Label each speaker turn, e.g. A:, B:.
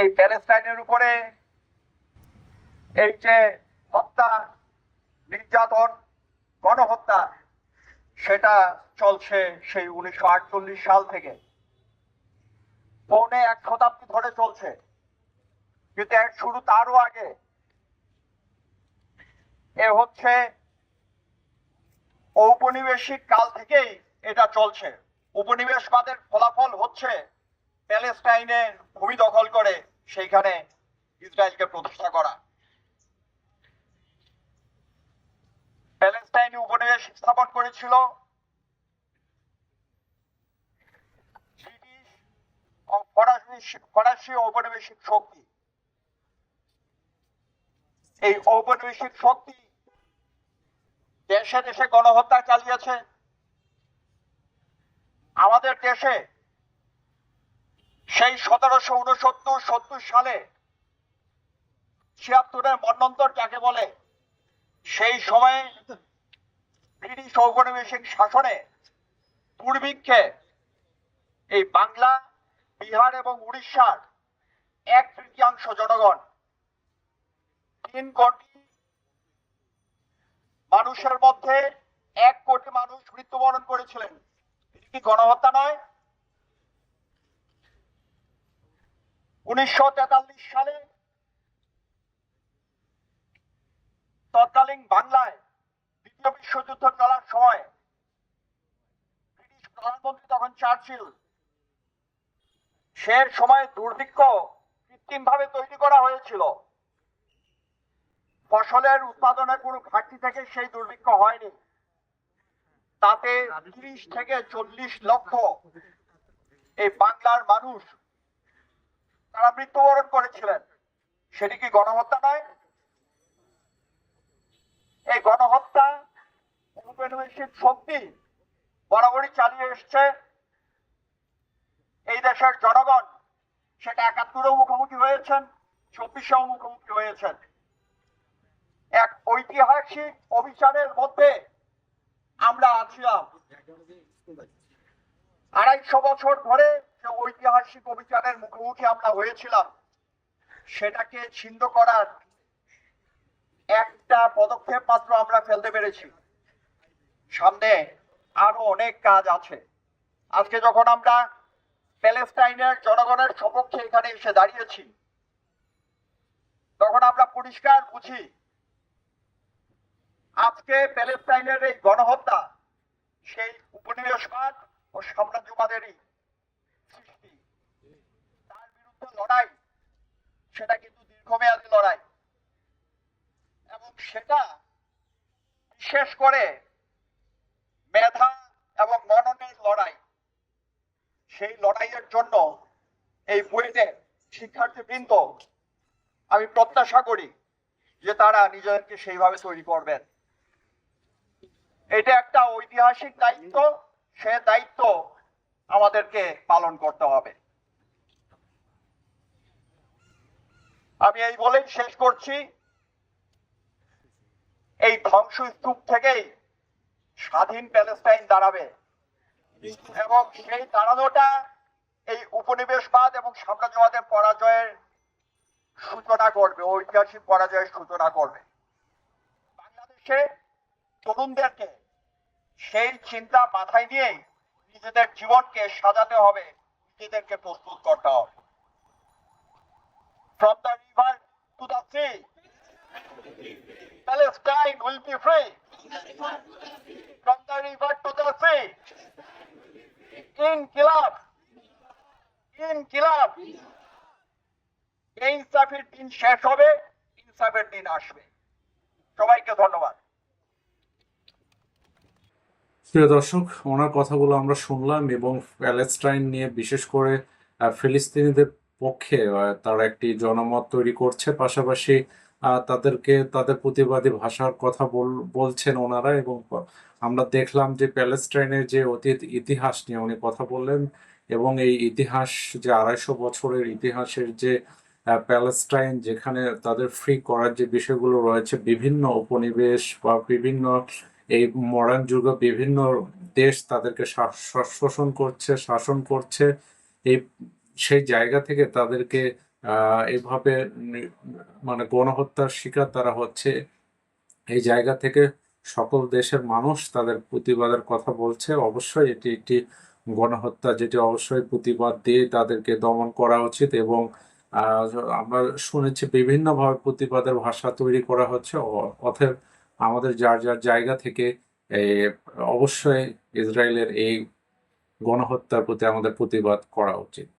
A: এই প্যালেস্টাইনের উপরে এই যে হত্যা, নির্যাতন, গণহত্যা, সেটা চলছে সেই উনিশশো আটচল্লিশ সাল থেকে। পৌনে এক শতাব্দী ধরে চলছে। কিন্তু এর শুরু তারও আগে। এ হচ্ছে ঔপনিবেশিক কাল থেকেই এটা চলছে। উপনিবেশবাদের ফলাফল হচ্ছে প্যালেস্টাইনে ভূমি দখল করে সেইখানে ইসরায়েলকে প্রতিষ্ঠা করা। প্যালেস্টাইনে উপনিবেশ স্থাপন করেছিল ফরাসি ঔপনিবেশিক শক্তি। এই ঔপনিবেশিক শক্তি দেশে দেশে গণহত্যা চালিয়েছে। আমাদের দেশে সেই সতেরোশো উনসত্তর, সত্তর সালে ছিয়াত্তরের মন্বন্তর যাকে বলে? সেই সময়ে ব্রিটিশ ঔপনিবেশিক শাসনে দুর্ভিক্ষে এই বাংলা, বিহার এবং উড়িষ্যার এক তৃতীয়াংশ জনগণ তিন কোটি মানুষের মধ্যে এক কোটি মানুষ মৃত্যুবরণ করেছিলেন। এটি কি গণহত্যা নয়? উনিশশো তেতাল্লিশ সালে তৎকালীন বাংলায় দ্বিতীয় বিশ্বযুদ্ধ চলার সময় ব্রিটিশ প্রধানমন্ত্রী তখন চার্চিল, সে সময় দুর্ভিক্ষ কৃত্রিম ভাবে তৈরি করা হয়েছিল। ফসলের উৎপাদনে কোনো ঘাটতি থেকে সেই দুর্ভিক্ষ হয়নি। তাতে তিরিশ থেকে চল্লিশ লক্ষ এই বাংলার মানুষ তারা মৃত্যুবরণ করেছিলেন। সেটি কি গণহত্যা নয়? এই গণহত্যা ঔপনিবেশিক শক্তি বরাবরই চালিয়ে এসছে। এই দেশের জনগণ সেটা একাত্তরেও মুখোমুখি হয়েছেন, চব্বিশেও মুখোমুখি হয়েছেন। এক ঐতিহাসিক অভিযানের মধ্যে আমরা আছিলাম আড়াইশো বছর ধরে যে ঐতিহাসিক অভিযানের মুখোমুখি আমরা হয়েছিলাম। সেটাকে ছিন্ন করার একটা পদক্ষেপ মাত্র আমরা ফেলতে পেরেছি। সামনে আরও অনেক কাজ আছে। আজকে যখন আমরা প্যালেস্টাইনের জনগণের সপক্ষে এখানে এসে দাঁড়িয়েছি, তখন আমরা পরিষ্কার বুঝি, আজকে প্যালেস্টাইনের এই গণহত্যা সেই উপনিবেশবাদ ও সাম্রাজ্যবাদেরই লড়াই। সেটা কিন্তু দীর্ঘমেয়াদী লড়াই। এবং সেটা বিশেষ করে মেধা এবং মননের লড়াই। সেই লড়াইয়ের জন্য এই বুয়েটের শিক্ষার্থীবৃন্দ, আমি প্রত্যাশা করি যে তারা নিজেদেরকে সেইভাবে তৈরি করবেন। এটা একটা ঐতিহাসিক দায়িত্ব, সে দায়িত্ব আমাদেরকে পালন করতে হবে। আমি এই বলেই শেষ করছি। এই ধ্বংসস্তূপ থেকেই স্বাধীন প্যালেস্টাইন দাঁড়াবে। এবং সেই দাঁড়ানোটা এই উপনিবেশবাদ এবং সাম্রাজ্যবাদের পরাজয়ের সূচনা করবে ঐতিহাসিক পরাজয়ের সূচনা করবে। বাংলাদেশে তরুণদেরকে সেই চিন্তা মাথায় নিয়েই নিজেদের জীবনকে সাজাতে হবে, নিজেদেরকে প্রস্তুত করতে হবে। From the river to the sea Palestine will be free. From the river to the sea. ইনকিলাব ইনকিলাব এই ইনসাফের দিন শেষ হবে, ইনসাফের দিন আসবে সবাইকে ধন্যবাদ
B: প্রিয় দর্শক, ওনার কথাগুলো আমরা শুনলাম এবং প্যালেস্টাইন নিয়ে বিশেষ করে ফিলিস্তিনিদের পক্ষে তারা একটি জনমত তৈরি করছে। পাশাপাশি তাদেরকে, তাদের প্রতিবাদী ভাষার কথা বল- বলছেন ওনারা এবং আমরা দেখলাম যে প্যালেস্টাইনের যে অতীত ইতিহাস নিয়ে উনি কথা বললেন এবং এই ইতিহাস যে আড়াইশো বছরের ইতিহাসের যে প্যালেস্টাইন যেখানে তাদের ফ্রি করার যে বিষয়গুলো রয়েছে, বিভিন্ন উপনিবেশ বা বিভিন্ন এই মডার্ন যুগে বিভিন্ন দেশ তাদেরকে শোষণ করছে, শাসন করছে। এই সেই জায়গা থেকে তাদেরকে এভাবে মানে গণহত্যার শিকার তারা হচ্ছে। এই জায়গা থেকে সকল দেশের মানুষ তাদের প্রতিবাদের কথা বলছে। অবশ্যই এটি একটি গণহত্যা, যেটি অবশ্যই প্রতিবাদ দিয়ে তাদেরকে দমন করা উচিত এবং আমরা শুনেছি বিভিন্নভাবে প্রতিবাদের ভাষা তৈরি করা হচ্ছে। অ- অতএব আমাদের যার যার জায়গা থেকে অবশ্যই ইসরায়েলের এই গণহত্যার প্রতি আমাদের প্রতিবাদ করা উচিত।